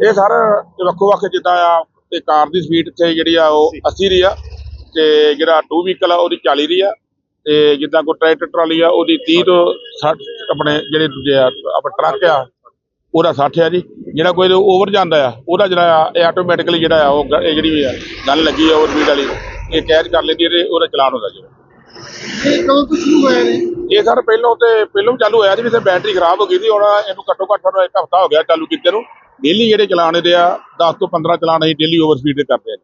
ਇਹ ਸਰ ਵੱਖੋ ਵੱਖ ਜਿੱਦਾਂ ਆ ਤੇ ਕਾਰ ਦੀ ਸਪੀਡ ਇੱਥੇ ਜਿਹੜੀ ਆ ਉਹ 80 ਦੀ ਆ ਤੇ ਜਿਹੜਾ ਟੂ ਵੀਕਲ ਆ ਉਹਦੀ 40 ਦੀ ਆ ਤੇ ਜਿੱਦਾਂ ਕੋਈ ਟਰੈਕਟਰ ਟਰਾਲੀ ਆ ਉਹਦੀ 30 ਤੋਂ 60 ਆਪਣੇ ਜਿਹੜੇ ਦੂਜੇ ਆ ਆਪਣੇ ਟਰੱਕ ਆ ਉਹਦਾ 60 ਆ ਜੀ। ਜਿਹੜਾ ਕੋਈ ਓਵਰ ਜਾਂਦਾ ਆ ਉਹਦਾ ਜਿਹੜਾ ਆ ਇਹ ਆਟੋਮੈਟਿਕਲੀ ਜਿਹੜਾ ਆ ਉਹ ਇਹ ਜਿਹੜੀ ਆ ਗੱਲ ਲੱਗੀ ਆ ਓਵਰ ਸਪੀਡ ਵਾਲੀ ਇਹ ਕੈਚ ਕਰ ਲੈਂਦੀ ਤੇ ਉਹਦਾ ਚਲਾਨ ਹੁੰਦਾ ਜੀ। ਇਹ ਕਦੋਂ ਤੋਂ ਸ਼ੁਰੂ ਹੋਇਆ ਨੇ ਇਹ ਸਰ ਪਹਿਲੋਂ ਤੇ ਪਹਿਲੋਂ ਚਾਲੂ ਹੋਇਆ ਜੀ ਵੀ ਤੇ ਬੈਟਰੀ ਖਰਾਬ ਹੋ ਗਈ ਸੀ ਹੁਣ ਇਹਨੂੰ ਘੱਟੋ ਘੱਟ ਸਾਨੂੰ ਇੱਕ ਹਫਤਾ ਹੋ ਗਿਆ ਚਾਲੂ ਕੀਤੇ ਨੂੰ। ਡੇਲੀ ਜਿਹੜੇ ਚਲਾਨ ਇਹਦੇ ਆ 10 ਤੋਂ 15 ਚਲਾਨ ਅਸੀਂ ਡੇਲੀ ਓਵਰ ਸਪੀਡ ਦੇ ਕਰਦੇ ਆ ਜੀ।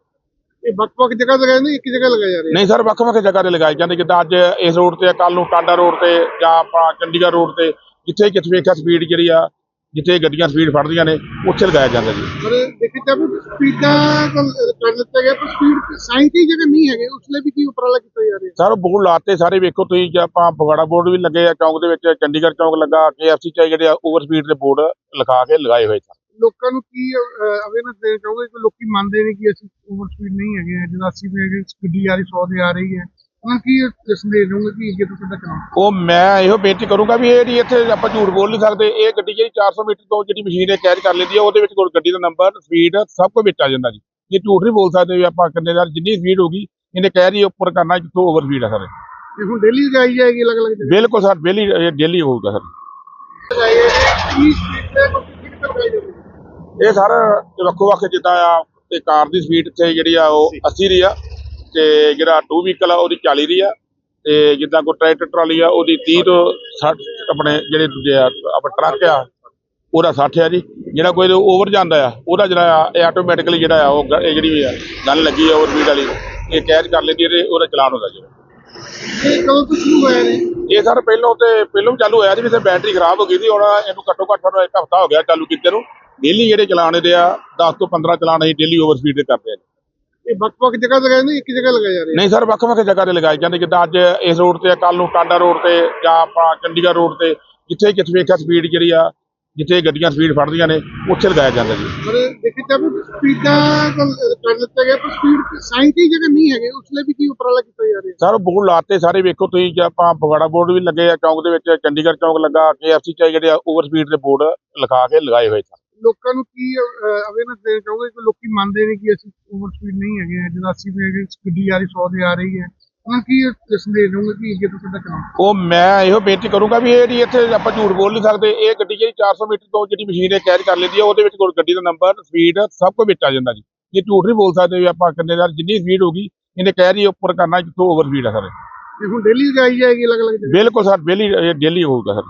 ਇਹ ਵੱਖ-ਵੱਖ ਜਗ੍ਹਾ ਲਗਾਏ ਨੇ ਇੱਕ ਜਗ੍ਹਾ ਲਗਾਏ ਜਾ ਰਹੇ ਨਹੀਂ ਸਰ ਵੱਖ ਵੱਖ ਜਗ੍ਹਾ ਤੇ ਲਗਾਏ ਜਾਂਦੇ ਜਿੱਦਾਂ ਅੱਜ ਇਸ ਰੋਡ ਤੇ ਕੱਲ ਨੂੰ ਟਾਂਡਾ ਰੋਡ ਤੇ ਜਾਂ ਆਪਾਂ ਚੰਡੀਗੜ੍ਹ ਰੋਡ ਤੇ ਜਿੱਥੇ ਕਿਤੇ ਵੇਖਿਆ ਸਪੀਡ ਜਿਹੜੀ ਆ ਜਿੱਥੇ ਗੱਡੀਆਂ ਸਪੀਡ ਫੜਦੀਆਂ ਨੇ ਉੱਥੇ ਲਗਾਇਆ ਜਾਂਦਾ ਜੀ। ਪਰ ਦੇਖੀ ਤਾਂ ਵੀ ਸਪੀਡਾਂ ਕਰ ਦਿੱਤਾ ਗਿਆ ਪਰ ਸਪੀਡ ਸਾਇੰਸ ਦੀ ਜਗ੍ਹਾ ਨਹੀਂ ਹੈਗੇ ਉਸ ਲਈ ਵੀ ਕੀ ਉਪਰਾਲਾ ਕੀਤਾ ਜਾ ਰਿਹਾ? ਸਰ ਬੋਰਡ ਲਾਤੇ ਸਾਰੇ ਵੇਖੋ ਤੁਸੀਂ ਜੇ ਆਪਾਂ ਫਗਵਾੜਾ ਬੋਰਡ ਵੀ ਲੱਗੇ ਆ ਚੌਂਕ ਦੇ ਵਿੱਚ ਚੰਡੀਗੜ੍ਹ ਚੌਂਕ ਲੱਗਾ KFC ਚ ਜਿਹੜੇ ਆ ਓਵਰ ਸਪੀਡ ਦੇ ਬੋਰਡ ਲਿਖਾ ਕੇ ਲਗਾਏ ਹੋਏ ਸਨ। ਲੋਕਾਂ ਨੂੰ ਕੀ ਅਵੇਅਰਨੈਸ ਦੇਣਾ ਚਾਹੋਗੇ ਕਿ ਲੋਕੀ ਮੰਨਦੇ ਨੇ ਕਿ ਅਸੀਂ ਓਵਰ ਸਪੀਡ ਨਹੀਂ ਹੈਗੇ ਜਦੋਂ ਅਸੀਂ ਵੀ ਹੈਗੇ ਗੱਡੀ ਆ ਰਹੀ 100 ਦੇ ਆ ਰਹੀ ਹੈ। ਉਹਨਾਂ ਕੀ ਸੰਦੇਸ਼ ਦਊਂਗੇ ਕਿ ਅੱਗੇ ਤੋਂ ਸਾਡਾ ਚਲਾਓ ਉਹ ਮੈਂ ਇਹੋ ਬੇਨਤੀ ਕਰੂੰਗਾ ਵੀ ਇਹ ਜਿਹੜੀ ਇੱਥੇ ਆਪਾਂ ਝੂਠ ਬੋਲ ਨਹੀਂ ਸਕਦੇ ਇਹ ਗੱਡੀ ਜਿਹੜੀ 400 ਮੀਟਰ ਤੋਂ ਜਿਹੜੀ ਮਸ਼ੀਨ ਇਹ ਕੈਚ ਕਰ ਲੈਂਦੀ ਹੈ ਉਹਦੇ ਵਿੱਚ ਕੋਈ ਗੱਡੀ ਦਾ ਨੰਬਰ ਸਪੀਡ ਸਭ ਕੁਝ ਵਿੱਚ ਆ ਜਾਂਦਾ ਜੀ। ਇਹ ਝੂਠ ਨਹੀਂ ਬੋਲ ਸਕਦੇ ਵੀ ਆਪਾਂ ਕਿੰਨੇ ਦਾ ਜਿੰਨੀ ਸਪੀਡ ਹੋਗੀ ਇਹਨੇ ਕਹਿ ਰਹੀ ਉੱਪਰ ਕਰਨਾ ਜਿੱਥੋਂ ਓਵਰ ਸਪੀਡ ਆ ਸਰ। ਇਹ ਹੁਣ ਡੇਲੀ ਲਗਾਈ ਜਾਏਗੀ ਅਲੱਗ-ਅਲੱਗ ਜਗ੍ਹਾ? ਬਿਲਕੁਲ ਸਰ ਡੇਲੀ ਡੇਲੀ ਹੋਊਗਾ ਸਰ। ਜਾਏਗੀ ਕੀ ਸਪੀਡ ਤੇ ਕਿੰਨੀ ਕੁ ਲਗਾਈ ਜਾਏਗੀ ਇਹ ਸਰ ਵੱਖੋ ਵੱਖ ਜਿੱਦਾਂ ਆ ਤੇ ਕਾਰ ਦੀ ਸਪੀਡ ਇੱਥੇ ਜਿਹੜੀ ਆ ਉਹ 80 ਦੀ ਆ ਤੇ ਜਿਹੜਾ ਟੂ ਵੀਕਲ ਆ ਉਹਦੀ 40 ਦੀ ਆ ਤੇ ਜਿੱਦਾਂ ਕੋਈ ਟਰੈਕਟਰ ਟਰਾਲੀ ਆ ਉਹਦੀ 30 ਤੋਂ 60 ਆਪਣੇ ਜਿਹੜੇ ਦੂਜੇ ਆ ਆਪਣੇ ਟਰੱਕ ਆ ਉਹਦਾ 60 ਆ ਜੀ। ਜਿਹੜਾ ਕੋਈ ਓਵਰ ਜਾਂਦਾ ਆ ਉਹਦਾ ਜਿਹੜਾ ਆ ਇਹ ਆਟੋਮੈਟਿਕਲੀ ਜਿਹੜਾ ਆ ਉਹ ਇਹ ਜਿਹੜੀ ਆ ਗੱਲ ਲੱਗੀ ਆ ਓਵਰ ਸਪੀਡ ਵਾਲੀ ਇਹ ਕੈਚ ਕਰ ਲੈਂਦੀ ਹੈ ਤੇ ਉਹਦਾ ਚਲਾਨ ਹੁੰਦਾ ਜੀ। ਇਹ ਕਦੋਂ ਤੋਂ ਸ਼ੁਰੂ ਹੋਇਆ ਨੇ ਇਹ ਸਰ ਪਹਿਲੋਂ ਤੇ ਪਹਿਲੋਂ ਚਾਲੂ ਹੋਇਆ ਜੀ ਵੀ ਤੇ ਬੈਟਰੀ ਖਰਾਬ ਹੋ ਗਈ ਸੀ ਹੁਣ ਇਹਨੂੰ ਘੱਟੋ ਘੱਟ ਸਾਨੂੰ ਇੱਕ ਹਫਤਾ ਹੋ ਗਿਆ ਚਾਲੂ ਕੀਤੇ ਨੂੰ। ਡੇਲੀ ਜਿਹੜੇ ਚਲਾਨ ਇਹਦੇ ਆ 10 ਤੋਂ 15 ਚਲਾਨ ਅਸੀਂ ਡੇਲੀ ਓਵਰ ਸਪੀਡ ਦੇ ਕਰਦੇ ਆ। ਇਹ ਵੱਖ-ਵੱਖ ਜਗ੍ਹਾ ਲਗਾਏ ਨੇ ਇੱਕ ਜਗ੍ਹਾ ਲਗਾਏ ਜਾ ਰਹੇ ਨਹੀਂ ਸਰ ਵੱਖ ਵੱਖ ਜਗ੍ਹਾ ਤੇ ਲਗਾਏ ਜਾਂਦੇ ਜਿੱਦਾਂ ਅੱਜ ਇਸ ਰੋਡ ਤੇ ਕੱਲ ਨੂੰ ਟਾਂਡਾ ਰੋਡ ਤੇ ਜਾਂ ਆਪਾਂ ਚੰਡੀਗੜ੍ਹ ਰੋਡ ਤੇ ਜਿੱਥੇ ਕਿਤੇ ਵੇਖਿਆ ਸਪੀਡ ਜਿਹੜੀ ਆ ਜਿੱਥੇ ਗੱਡੀਆਂ ਸਪੀਡ ਫੜਦੀਆਂ ਨੇ ਉੱਥੇ ਲਗਾਇਆ ਜਾਂਦਾ ਜੀ। ਪਰ ਦੇਖੀ ਤਾਂ ਵੀ ਸਪੀਡਾਂ ਕਰ ਦਿੱਤਾ ਗਿਆ ਪਰ ਸਪੀਡ ਦੀ ਜਗ੍ਹਾ ਨਹੀਂ ਹੈਗੇ ਉਸ ਲਈ ਵੀ ਕੀ ਉਪਰਾਲਾ ਕੀਤਾ ਜਾ ਰਿਹਾ? ਸਰ ਬੋਰਡ ਲਾਤੇ ਸਾਰੇ ਵੇਖੋ ਤੁਸੀਂ ਜੇ ਆਪਾਂ ਫਗਵਾੜਾ ਬੋਰਡ ਵੀ ਲੱਗੇ ਆ ਚੌਂਕ ਦੇ ਵਿੱਚ ਚੰਡੀਗੜ੍ਹ ਚੌਂਕ ਲੱਗਾ KFC ਚ ਜਿਹੜੇ ਓਵਰ ਸਪੀਡ ਦੇ ਬੋਰਡ ਲਿਖਾ ਕੇ ਲਗਾਏ ਹੋਏ ਸਨ। ਲੋਕਾਂ ਨੂੰ ਕੀ ਅਵੇਅਰਨੈਸ ਦੇਣਾ ਚਾਹੋਗੇ ਕਿ ਲੋਕੀ ਮੰਨਦੇ ਨੇ ਕਿ ਅਸੀਂ ਓਵਰ ਸਪੀਡ ਨਹੀਂ ਹੈਗੇ ਜਦੋਂ ਅਸੀਂ ਵੀ ਹੈਗੇ ਗੱਡੀ ਆ ਰਹੀ 100 ਦੇ ਆ ਰਹੀ ਹੈ ਉਹਨਾਂ ਕੀ ਸੰਦੇਸ਼ ਦਊਂਗੇ ਕਿ ਅੱਗੇ ਤੋਂ ਸਾਡਾ ਚਲਾਓ ਉਹ ਮੈਂ ਇਹੋ ਬੇਨਤੀ ਕਰੂੰਗਾ ਵੀ ਇਹ ਜਿਹੜੀ ਇੱਥੇ ਆਪਾਂ ਝੂਠ ਬੋਲ ਨਹੀਂ ਸਕਦੇ ਇਹ ਗੱਡੀ ਜਿਹੜੀ 400 ਮੀਟਰ ਤੋਂ ਜਿਹੜੀ ਮਸ਼ੀਨ ਇਹ ਕੈਚ ਕਰ ਲੈਂਦੀ ਹੈ ਉਹਦੇ ਵਿੱਚ ਗੱਡੀ ਦਾ ਨੰਬਰ ਸਪੀਡ ਸਭ ਕੁਝ ਵਿੱਚ ਆ ਜਾਂਦਾ ਜੀ। ਇਹ ਝੂਠ ਨਹੀਂ ਬੋਲ ਸਕਦੇ ਵੀ ਆਪਾਂ ਕਿੰਨੇ ਦਾ ਜਿੰਨੀ ਸਪੀਡ ਹੋਗੀ ਇਹਨੇ ਕਹਿ ਰਹੀ ਉੱਪਰ ਕਰਨਾ ਜਿੱਥੋਂ ਓਵਰ ਸਪੀਡ ਆ ਸਰ। ਇਹ ਹੁਣ ਡੇਲੀ ਲਗਾਈ ਜਾਏਗੀ ਅਲੱਗ-ਅਲੱਗ ਜਗ੍ਹਾ? ਬਿਲਕੁਲ ਸਰ ਡੇਲੀ ਡੇਲੀ ਹੋਊਗਾ ਸਰ।